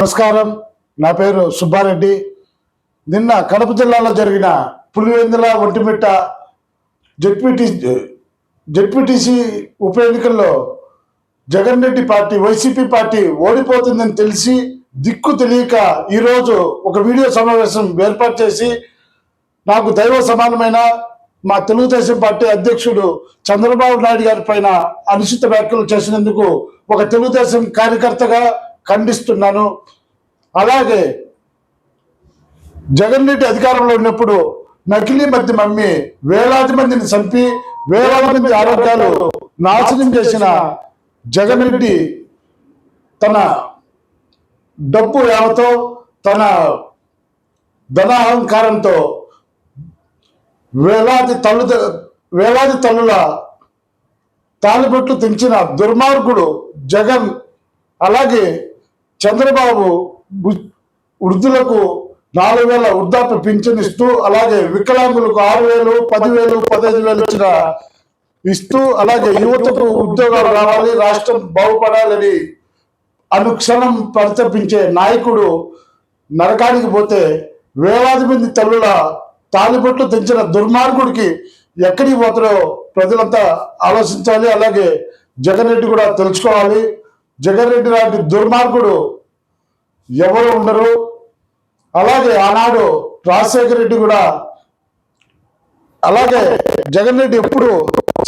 నమస్కారం. నా పేరు సుబ్బారెడ్డి. నిన్న కడప జిల్లాలో జరిగిన పులివెందుల ఒంటిమిట్ట జడ్పీటీ జడ్పీటీసీ ఉప ఎన్నికల్లో Jagan Reddy party YCP party ఓడిపోతుందని తెలిసి దిక్కు తెలియక ఈరోజు ఒక వీడియో సమావేశం ఏర్పాటు చేసి నాకు దైవ సమానమైన మా తెలుగుదేశం పార్టీ అధ్యక్షుడు చంద్రబాబు నాయుడు గారి పైన అనుచిత వ్యాఖ్యలు చేసినందుకు ఒక తెలుగుదేశం కార్యకర్తగా ఖండిస్తున్నాను. అలాగే జగన్ రెడ్డి అధికారంలో ఉన్నప్పుడు నకిలీ మద్యం అమ్మి వేలాది మందిని చంపి వేలాది మంది ఆరోగ్యాలు నాశనం చేసిన జగన్ రెడ్డి తన డబ్బు యావతో తన ధనాహంకారంతో వేలాది తల్లు వేలాది తల్లుల తాలిబొట్లు తెంచిన దుర్మార్గుడు జగన్ అలాగే చంద్రబాబు వృద్ధులకు నాలుగు వేల వృద్ధాప్య పింఛన్ ఇస్తూ అలాగే వికలాంగులకు ఆరు వేలు పదివేలు పదహైదు వేలు ఇచ్చిన ఇస్తూ అలాగే యువతకు ఉద్యోగాలు రావాలి రాష్ట్రం బాగుపడాలని అనుక్షణం పరితపించే నాయకుడు నరకానికి పోతే వేలాది మంది తల్లుల తాలిబొట్లు తెంచిన దుర్మార్గుడికి ఎక్కడికి పోతారో ప్రజలంతా ఆలోచించాలి. అలాగే జగన్ రెడ్డి కూడా తెలుసుకోవాలి. జగన్ రెడ్డి లాంటి దుర్మార్గుడు ఎవరు ఉండరు. అలాగే ఆనాడు రాజశేఖర రెడ్డి కూడా అలాగే జగన్ రెడ్డి ఎప్పుడు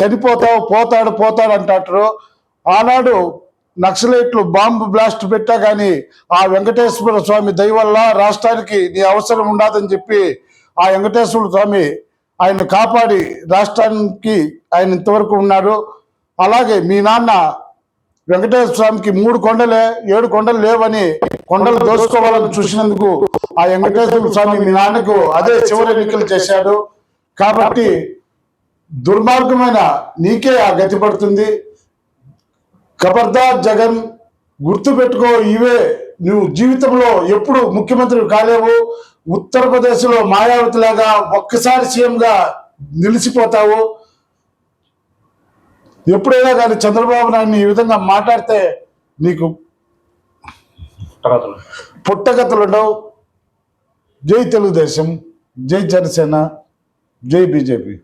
చనిపోతావు పోతాడు పోతాడు అంటారు. ఆనాడు నక్సలైట్లు బాంబు బ్లాస్ట్ పెట్టా కానీ ఆ వెంకటేశ్వర స్వామి దయ వల్ల రాష్ట్రానికి నీ అవసరం ఉండదని చెప్పి ఆ వెంకటేశ్వర స్వామి ఆయన కాపాడి రాష్ట్రానికి ఆయన ఇంతవరకు ఉన్నాడు అలాగే మీ నాన్న వెంకటేశ్వర స్వామికి మూడు కొండలే ఏడు కొండలు లేవని కొండలు దోచుకోవాలని చూసినందుకు ఆ వెంకటేశ్వర స్వామి మీ నాన్నకు అదే చివరి ఎన్నికలు చేశాడు. కాబట్టి దుర్మార్గమైన నీకే ఆ గతి పడుతుంది. ఖబర్దార్ జగన్ గుర్తు పెట్టుకో ఇవే. నువ్వు జీవితంలో ఎప్పుడు ముఖ్యమంత్రి కాలేవు. ఉత్తరప్రదేశ్లో మాయావతి లాగా ఒక్కసారి సీఎంగా నిలిచిపోతావు. ఎప్పుడైనా కానీ చంద్రబాబు నాయుడిని ఈ విధంగా మాట్లాడితే నీకు పుట్టగతులు ఉండవు జై తెలుగుదేశం జై జనసేన జై బీజేపీ.